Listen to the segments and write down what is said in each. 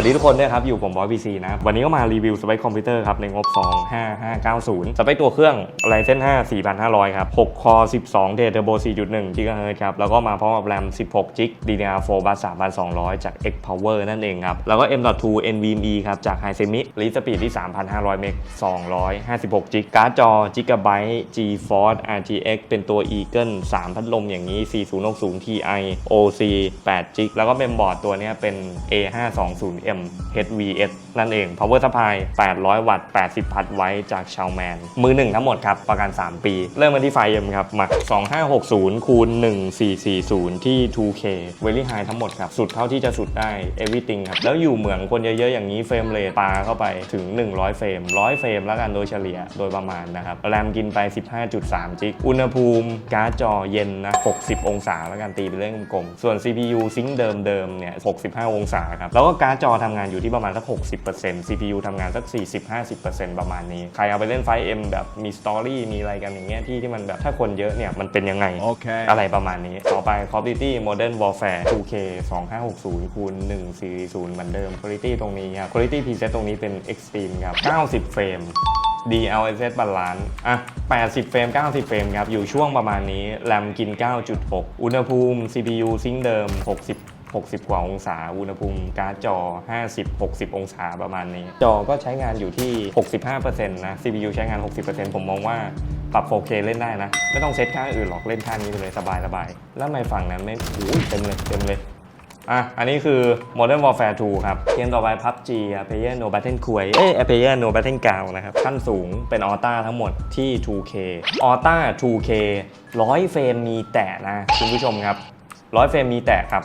วัสดีทุกคนด้วยครับ อยู่ผมบอยพีซีนะวันนี้ก็มารีวิวสเปคคอมพิวเตอร์ครับ ในงบ 25590 สเปคตัวเครื่องไ Ryzen 5 4500 ครับ 6 คอ 12 เทเทอร์โบ 4.1 กิกะเฮิร์ครับ แล้วก็มาพร้อมกับแรม 16 จิก DDR4 บัส3200 จาก X Power นั่นเองครับ แล้วก็ M.2 NVMe ครับ จาก Hisense รีสปีดที่ 3,500 เมก 256 จิก การ์ดจอ Gigabyte GeForce RTX เป็นตัว Eagle 3 พัดลมอย่างนี้ 4060 Ti OC 8 จิก แล้วก็เมมบอร์ดตัวนี้เป็น A520 SM HVS นั่นเอง Power Supply 800 วัตต์ 80 พัดไว้จากชาวแมน มือหนึ่งทั้งหมดครับ ประกัน 3 ปี เริ่มกันที่ไฟเอ็มครับมา2560 คูณ 1440 ที่ 2K Very High ทั้งหมดครับ สุดเท่าที่จะสุดได้ Everything ครับ แล้วอยู่เหมืองคนเยอะๆ อย่างนี้เฟรมเรทปาเข้าไปถึง 100 เฟรม 100 เฟรมแล้วกันโดยเฉลี่ยโดยประมาณนะครับ แรมกินไป 15.3 จิก อุณหภูมิการ์ดจอเย็นนะ 60 องศาแล้วกันตีเป็นเลขกลมๆส่วน CPU ซิงค์เดิมๆเนี่ย 65 องศาครับ แล้วก็การ์ดจอทำงานอยู่ที่ประมาณสัก 60% CPU ทำงานสัก 40-50%ประมาณนี้ ใครเอาไปเล่นไฟเอ็มแบบมีสตอรี่มีอะไรกันอย่างเงี้ยที่ที่มันแบบถ้าคนเยอะเนี่ยมันเป็นยังไง Okay. อะไรประมาณนี้ ต่อไป Call of Duty Modern Warfare 2K 2560คูณ140เหมือนเดิม Quality ตรงนี้ครับ Quality Preset ตรงนี้เป็น Extreme ครับ 90 เฟรม DLSS Balance อะ 80 เฟรม 90 เฟรมครับ อยู่ช่วงประมาณนี้ แรมกิน 9.6 อุณหภูมิ CPU ซิงค์เดิม 60 60 กว่าองศา อุณหภูมิการ์ดจอ 50 60 องศาประมาณนี้ จอก็ใช้งานอยู่ที่ 65%นะ CPU ใช้งาน 60%ผมมองว่าปรับ 4K เล่นได้นะ ไม่ต้องเซตค่าอื่นหรอกเล่นค่านี้ไปเลยสบายสบายแล้วไม่ฝั่งนั้นไม่โอ้ยเต็มเลยเต็มเลยอะ อันนี้คือ Modern Warfare 2 ครับ เกมต่อไป PUBG อะ Player No Battle คุยเอ้ย Player No Battle g r o u n d นะครับ ขั้นสูงเป็นออต้าทั้งหมดที่ 2K ออต้า 2K 100 เฟรมมีแตะนะ คุณผู้ชมครับ 100 เฟรมมีแตะครับ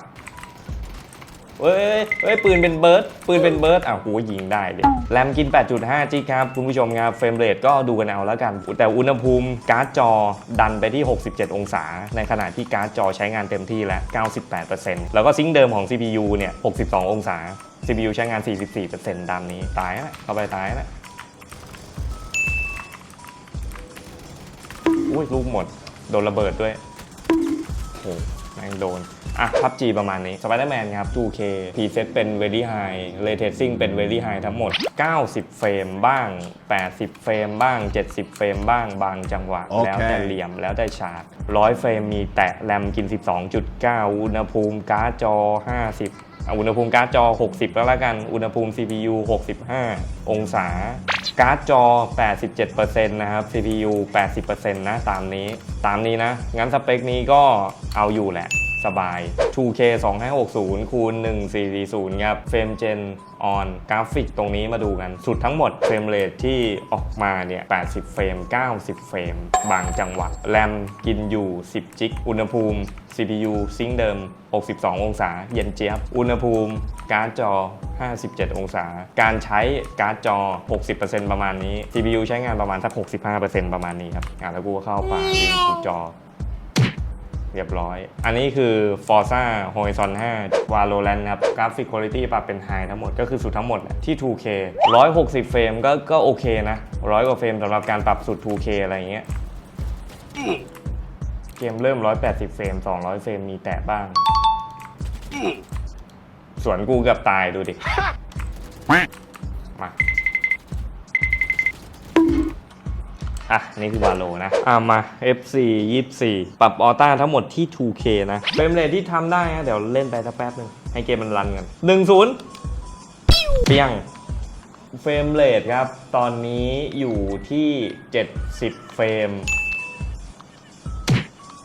เอ้ยเอ้ยปืนเป็นเบิร์ดปืนเป็นเบิร์ดอ้าวกูยิงได้ดิแรมกิน 8.5 จิกครับ คุณผู้ชมครับเฟรมเรทก็ดูกันเอาแล้วกัน แต่อุณหภูมิการ์ดจอดันไปที่ 67 องศา ในขณะที่การ์ดจอใช้งานเต็มที่แล้ว 98%แล้วก็ซิงค์เดิมของ CPU เนี่ย 62 องศา CPU ใช้งาน 44%ตามนี้ตายแล้วเข้าไปตายแล้วอุ้ยลูกหมด โดนระเบิดด้วยโอ้ แม่งโดน อะพับจีประมาณนี้ Spider-Man ครับ 2K preset เป็น very high ray tracing เป็น very high ทั้งหมด 90 เฟรมบ้าง 80 เฟรมบ้าง 70 เฟรมบ้างบางจังหวะโอเคแล้วแต่เหลี่ยมแล้วแต่ฉาก 100 เฟรมมีแตะแรมกิน 12.9 อุณหภูมิการ์ดจอ 50 เอาอุณหภูมิการ์ดจอ 60 แล้วละกัน อุณหภูมิ CPU 65 องศา การ์ดจอ 87%นะครับ CPU 80%นะ ตามนี้ ตามนี้นะ งั้นสเปคนี้ก็เอาอยู่แหละ สบาย 2K 2560คูณ1440ครับ เฟรมเจนออนกราฟิกตรงนี้มาดูกัน สุดทั้งหมดเฟรมเรทที่ออกมาเนี่ย 80 เฟรม 90 เฟรม บางจังหวะแรมกินอยู่ 10 จิก อุณหภูมิ CPU ซิงค์เดิม 62 องศา เย็นเจี๊ยบ อุณหภูมิการ์ดจอ 57 องศา การใช้การ์ดจอ 60%ประมาณนี้ CPU ใช้งานประมาณสัก 65%ประมาณนี้ครับอะแล้วกูก็เข้าไป่ายิงจอ เรียบร้อย อันนี้คือ Forza Horizon 5 Valorant ครับ Graphic Quality ปรับเป็น High ทั้งหมด ก็คือสุดทั้งหมดแหละที่ 2K 160 เฟรมก็ก็โอเคนะร้อยกว่าเฟรมสำหรับการปรับสุด 2K อะไรอย่างเงี้ยเกมเริ่ม 180 เฟรม 200 เฟรมมีแตะบ้างส่วนกูเกือบตายดูดิ มา อะ นี่คือวาโลนะ อะมา FC 24 ปรับออต้าทั้งหมดที่ 2K นะเฟรมเรทที่ทำได้นะเดี๋ยวเล่นไปสักแป๊บหนึง ให้เกมมันรันกัน1-0เปียงเฟรมเรทครับ ตอนนี้อยู่ที่ 70 เฟรม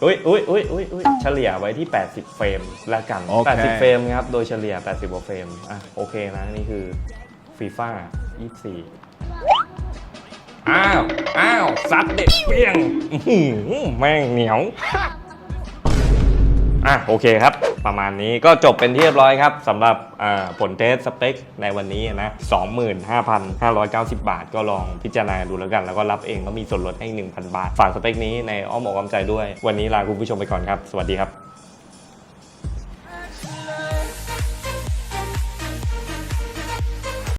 อุ้ยอุ้ยอุ้ยอุ้ยอุ้ยเฉลี่ยไว้ที่ 80 เฟรมแล้วกันโอเค80 เฟรมครับ โดยเฉลี่ย 80กว่าเฟรม อะ โอเคนะ นี่คือฟีฟ่า24 อ้าว อ้าว ซัดเด็ดเปี้ยงอื้อหือแม่งเหนียว อะโอเคครับ ประมาณนี้ก็จบเป็นที่เรียบร้อยครับสำหรับอ่าผลเทสสเปคในวันนี้นะ25,590 บาท ก็ลองพิจารณาดูแล้วกัน แล้วก็รับเองก็มีส่วนลดให้ 1,000 บาท ฝากสเปคนี้ในอ้อมอกอ้อมใจด้วย วันนี้ลาคุณผู้ชมไปก่อนครับ สวัสดีครับ